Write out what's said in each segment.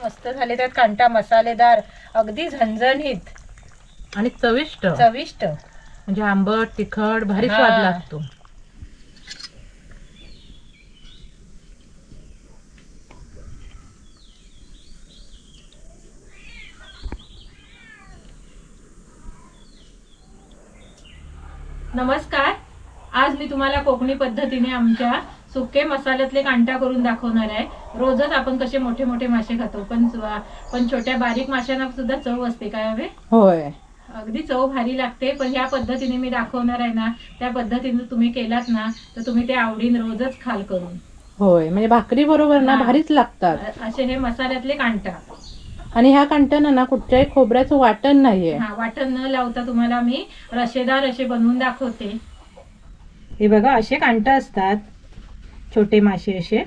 मस्त झाले त्यात कांटा मसालेदार अगदी झणझणीत. आणि चविष्ट. चविष्ट. म्हणजे आंबट तिखट भारी. स्वाद लागतो. नमस्कार. आज मी तुम्हाला कोकणी पद्धतीने आमच्या सुके मसाल्यातले कांटा करून दाखवणार आहे. रोजच आपण कसे मोठे मोठे मासे खातो पण पण छोट्या बारीक माशांना सुद्धा चव असते काय हवे? होय. अगदी चव भारी लागते पण ह्या पद्धतीने मी दाखवणार आहे ना त्या पद्धतीने तुम्ही केलात ना तर तुम्ही ते आवडीन रोजच खाल करून. होय म्हणजे भाकरी बरोबर ना. भारीच लागतात. असे हे मसाल्यातले कांटा. आणि ह्या कांट्यानं ना कुठच्याही खोबऱ्याचं वाटण नाहीये. हा वाटण न लावता तुम्हाला मी रशेदार असे बनवून दाखवते. हे बघा असे कांटा असतात छोटे मासे असे.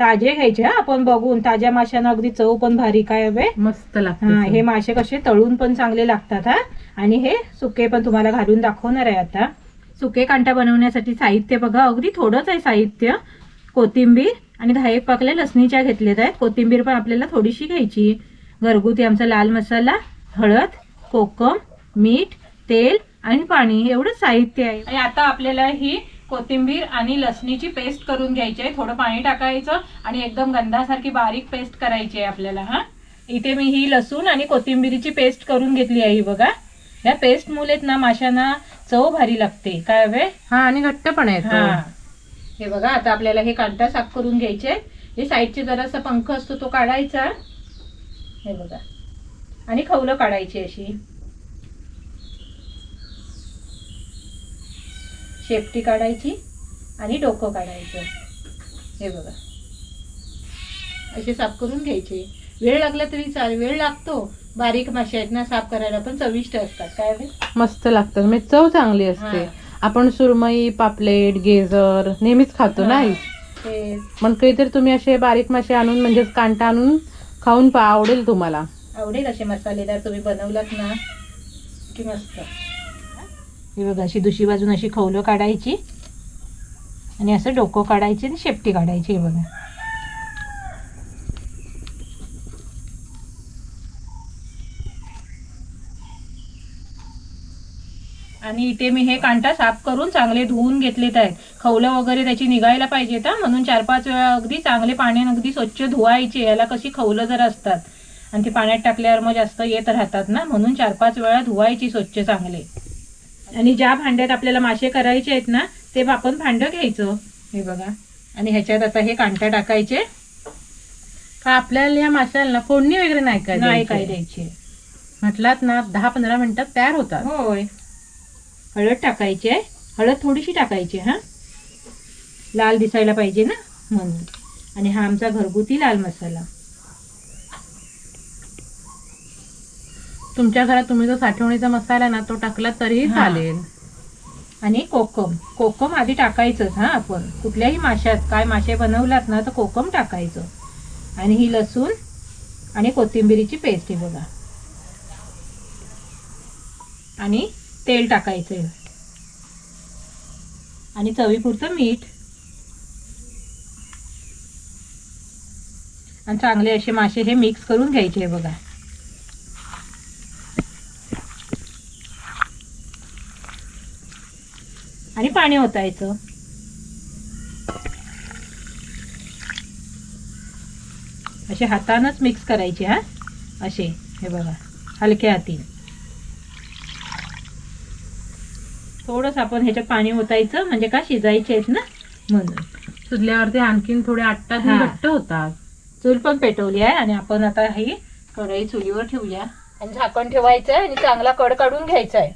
ताजे घ्यायचे हा. आपण बघून ताज्या माशांना अगदी चव पण भारी काय हवे? मस्त हा लागते हे मासे कसे तळून पण चांगले लागतात हा. आणि हे सुके पण तुम्हाला घालून दाखवणार आहे आता. सुके कांटा बनवण्यासाठी साहित्य बघा अगदी थोडंच आहे साहित्य. कोथिंबीर आणि दहा एक पाकल्या लसणीच्या घेतलेत आहेत. कोथिंबीर पण आपल्याला थोडीशी घ्यायची. घरगुती आमचा लाल मसाला हळद कोकम मीठ तेल आणि पाणी एवढंच साहित्य आहे. आणि आता आपल्याला ही कोथिंबीर आणि लसणीची पेस्ट करून घ्यायची आहे. थोडं पाणी टाकायचं आणि एकदम गंधासारखी बारीक पेस्ट करायची आहे आपल्याला हा. इथे मी ही लसूण आणि कोथिंबीरीची पेस्ट करून घेतली आहे ही बघा. या पेस्ट मुलेत ना माशांना चव भारी लागते. काय हवे? हा आणि घट्ट पण येतो हा. हे बघा आता आपल्याला हे कांटा साफ करून घ्यायचे हे साईडचे जरासा पंख असतो तो काढायचा. हे बघा. आणि खवलं काढायची अशी. शेपटी काढायची आणि डोकं काढायचं. हे बघा. असे साफ करून घ्यायचे. वेळ लागला तरी चालेल वेळ लागतो. बारीक मासे आहेत ना साफ करायला पण चविष्ट असतात. काय? मस्त लागतात. म्हणजे चव चांगली असते. आपण सुरमई पापलेट गेजर नेहमीच खातो ना हा. पण काहीतरी तुम्ही असे बारीक मासे आणून म्हणजेच कांटा आणून खाऊन पहा आवडेल तुम्हाला. आवडेल असे मसालेदार तुम्ही बनवलात ना की मस्त. हे बघा अशी दुसरी बाजून अशी खवलं काढायची. आणि असं डोकं काढायची आणि शेपटी काढायची हे बघा. आणि इथे मी हे कांटा साफ करून चांगले धुवून घेतलेत आहेत. खवलं वगैरे त्याची निघायला पाहिजे तर म्हणून चार पाच वेळा अगदी चांगले पाण्याने अगदी स्वच्छ धुवायचे. याला कशी खवलं जर असतात. आणि ते पाण्यात टाकल्यावर मग जास्त येत राहतात ना म्हणून चार पाच वेळा धुवायची स्वच्छ चांगले. आणि ज्या भांड्यात आपल्याला मासे करायचे आहेत ना ते आपण भांडं घ्यायचं. हे बघा. आणि ह्याच्यात आता हे कांटा टाकायचे. का आपल्याला या माशाला फोडणी वगैरे नाही काय नाही? काय द्यायचे. म्हटलात ना दहा पंधरा मिनिटात तयार होतात. होय. हळद टाकायची आहे. हळद थोडीशी टाकायची हा. लाल दिसायला पाहिजे ना? म्हणून. आणि हा आमचा घरगुती लाल मसाला. तुमच्या घरात तुम्ही जो साठवणीचा मसाला ना तो टाकला तरीही हा. चालेल. आणि कोकम. कोकम आधी टाकायचंच हा आपण. कुठल्याही माशात काय मासे बनवलात ना तर कोकम टाकायचं. आणि ही लसूण आणि कोथिंबिरीची पेस्ट आहे बघा. आणि तेल टाकायचं आणि चवीपुरतं मीठ. आणि चांगले असे मासे हे मिक्स करून घ्यायचे बघा. आणि पाणी ओतायचं. असे हातानच मिक्स करायचे हा? असे हे बघा हलक्या हाती. थोडंसं आपण ह्याच्यात पाणी ओतायचं म्हणजे का शिजायचे आहेत ना? म्हणून. सुजल्यावरती आणखीन थोडे हा. आणि घट्ट होतात. चूल पण पेटवली आहे आणि आपण आता ही कढई चुलीवर ठेवूया. आणि झाकण ठेवायचं आहे आणि चांगला कड काढून घ्यायचा आहे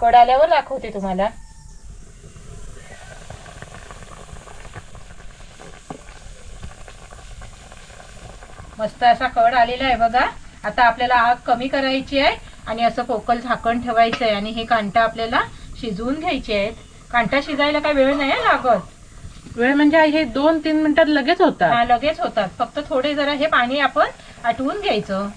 कड आल्यावर दाखवते तुम्हाला. मस्त असा कड आलेला आहे बघा. आता आपल्याला आग कमी करायची आहे आणि असं पोकल झाकण ठेवायचं आहे आणि हे कांटा आपल्याला शिजवून घ्यायचे आहेत. कांटा शिजायला काय वेळ नाही लागत. वेळ म्हणजे हे दोन तीन मिनिटात लगेच होतात. हा लगेच होतात. फक्त थोडे जरा हे पाणी आपण आटवून घ्यायचं.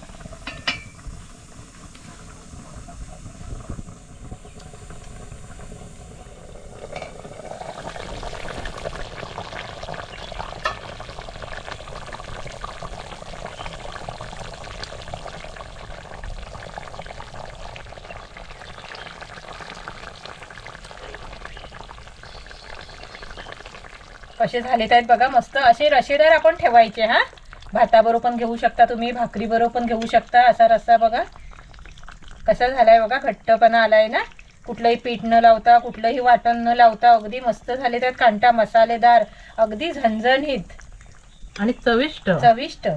कसे झालेत आहेत बघा मस्त. असे रशेदार आपण ठेवायचे हा? भाताबरोबर पण घेऊ शकता तुम्ही भाकरी बरोबर पण घेऊ शकता. असा रस्सा बघा. कसा झालाय बघा घट्टपणा आलाय ना? कुठलंही पीठ न लावता कुठलंही वाटण न लावता अगदी मस्त झाले त्यात कांटा मसालेदार अगदी झणझणीत. आणि चविष्ट. चविष्ट.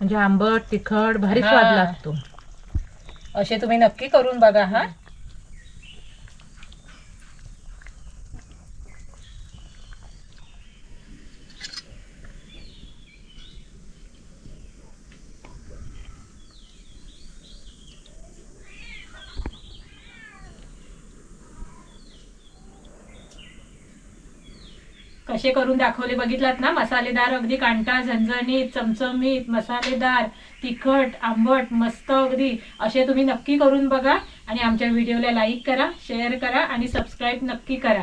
म्हणजे आंबट तिखट भारी. स्वाद लागतो. असे तुम्ही नक्की करून बघा हा? कसे करून दाखवले. बघितलात ना? मसालेदार अगदी कांटा झणझणीत चमचमीत मसालेदार तिखट आंबट मस्त अगदी. असे तुम्ही नक्की करून बघा आणि आमच्या व्हिडिओला लाईक करा शेअर करा आणि सबस्क्राईब नक्की करा.